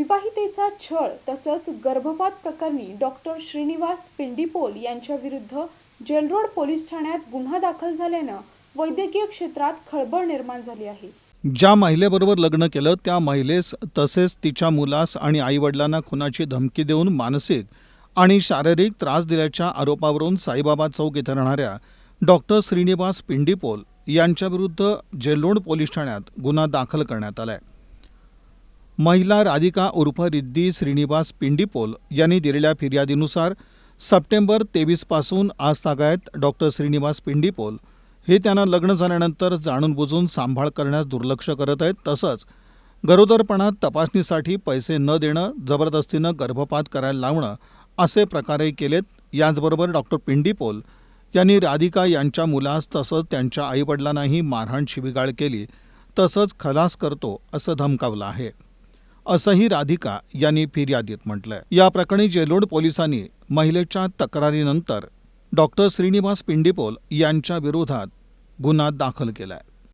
विवाहितेचा छळ तसंच गर्भपात प्रकरणी डॉक्टर श्रीनिवास पिंडीपोल यांच्या विरुद्ध जेलरोड पोलीस ठाण्यात गुन्हा दाखल झाल्यानं वैद्यकीय क्षेत्रात खळबळ निर्माण झाली आहे. ज्या महिलेबरोबर लग्न केलं त्या महिलेस तसेच तिच्या मुलास आणि आईवडिलांना खुनाची धमकी देऊन मानसिक आणि शारीरिक त्रास दिल्याच्या आरोपावरून साईबाबा चौक इथं राहणाऱ्या डॉक्टर श्रीनिवास पिंडीपोल यांच्याविरुद्ध जेलोड पोलीस ठाण्यात गुन्हा दाखल करण्यात आला आहे महिला राधिका उर्फ रिद्धी श्रीनिवास पिंडीपोल यांनी दिलेल्या फिर्यादीनुसार सप्टेंबर तेवीसपासून आज तागायत डॉक्टर श्रीनिवास पिंडीपोल हे त्यांना लग्न झाल्यानंतर जाणून बुजून सांभाळ करण्यास दुर्लक्ष करत आहेत. तसंच गरोदरपणात तपासणीसाठी पैसे न देणं जबरदस्तीनं गर्भपात करायला लावणं असे प्रकारही केलेत. याचबरोबर डॉक्टर पिंडीपोल यांनी राधिका यांच्या मुलास तसंच त्यांच्या आईवडिलांनाही मारहाण शिबिगाळ केली. तसंच खलास करतो असं धमकावलं आहे. असंही राधिका यांनी फिर्यादीत म्हटलंय. या प्रकरणी जेलोड पोलिसांनी महिलेच्या तक्रारीनंतर डॉक्टर श्रीनिवास पिंडीपोल यांच्या विरोधात गुन्हा दाखल केलाय.